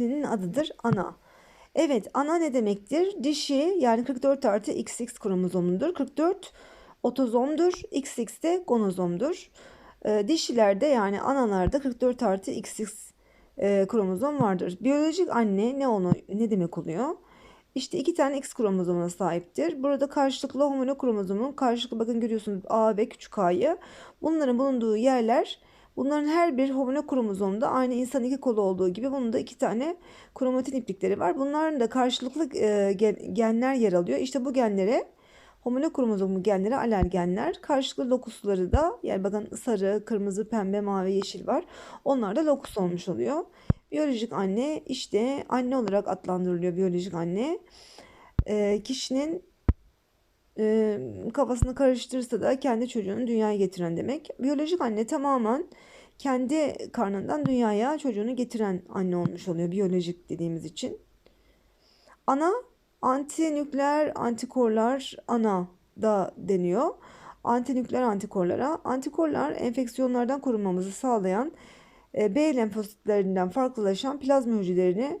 Annenin adıdır ana. Evet, ana ne demektir? Dişi yani 44 artı XX kromozomudur. 44 otozomdur. XX de gonozomdur. Ee, dişilerde yani analarda 44 artı XX e, kromozom vardır. Biyolojik anne ne onu ne demek oluyor? İşte iki tane X kromozomuna sahiptir. Burada karşılıklı homolo kromozomun karşılıklı bakın görüyorsunuz A ve küçük A'yı. Bunların bulunduğu yerler Bunların her bir homolo kromozomda aynı insan iki kolu olduğu gibi bunun da iki tane kromatin iplikleri var. Bunların da karşılıklı e, gen- genler yer alıyor. İşte bu genlere homolo kromozomu genlere alergenler. Karşılıklı lokusları da yani bakın sarı, kırmızı, pembe, mavi, yeşil var. Onlar da lokus olmuş oluyor. Biyolojik anne işte anne olarak adlandırılıyor biyolojik anne. E, kişinin e, kafasını karıştırırsa da kendi çocuğunu dünyaya getiren demek. Biyolojik anne tamamen kendi karnından dünyaya çocuğunu getiren anne olmuş oluyor biyolojik dediğimiz için. Ana antinükleer antikorlar ana da deniyor. Antinükleer antikorlara. Antikorlar enfeksiyonlardan korunmamızı sağlayan B lenfositlerinden farklılaşan plazma hücrelerini